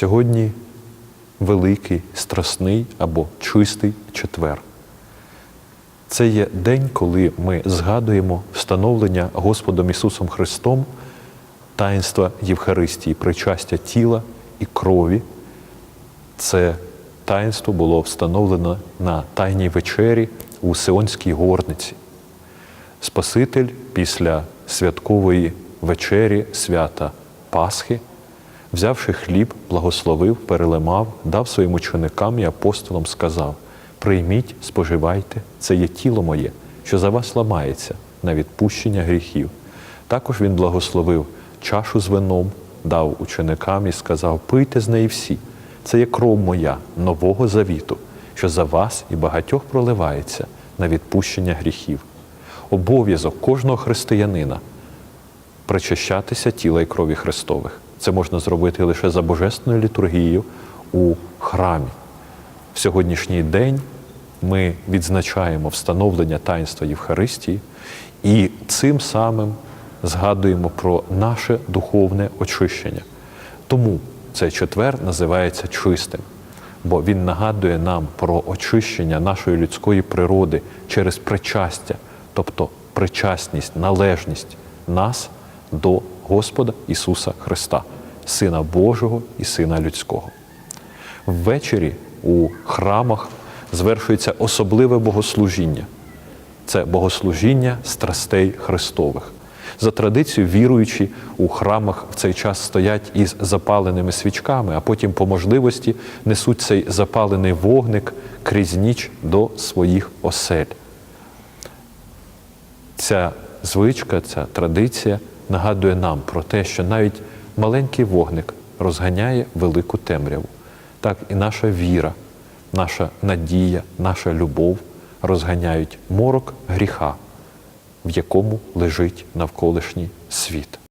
Сьогодні великий, страсний або чистий четвер. Це є день, коли ми згадуємо встановлення Господом Ісусом Христом таїнства Євхаристії, причастя тіла і крові. Це таїнство було встановлено на Тайній вечері у Сионській горниці. Спаситель після святкової вечері свята Пасхи, взявши хліб, благословив, перелимав, дав своїм ученикам і апостолам, сказав: Прийміть, споживайте, це є тіло моє, що за вас ламається на відпущення гріхів. Також він благословив чашу з вином, дав ученикам і сказав: Пийте з неї всі. Це є кров моя, нового завіту, що за вас і багатьох проливається на відпущення гріхів. Обов'язок кожного християнина причащатися тіла і крові Христових. Це можна зробити лише за божественною літургією у храмі. В сьогоднішній день ми відзначаємо встановлення таїнства Євхаристії і цим самим згадуємо про наше духовне очищення. Тому цей четвер називається чистим, бо він нагадує нам про очищення нашої людської природи через причастя, тобто причасність, належність нас до Господа Ісуса Христа, Сина Божого і Сина Людського. Ввечері у храмах звершується особливе богослужіння. Це богослужіння страстей Христових. За традицією, віруючі у храмах в цей час стоять із запаленими свічками, а потім по можливості несуть цей запалений вогник крізь ніч до своїх осель. Ця звичка, ця традиція нагадує нам про те, що навіть маленький вогник розганяє велику темряву. Так і наша віра, наша надія, наша любов розганяють морок гріха, в якому лежить навколишній світ.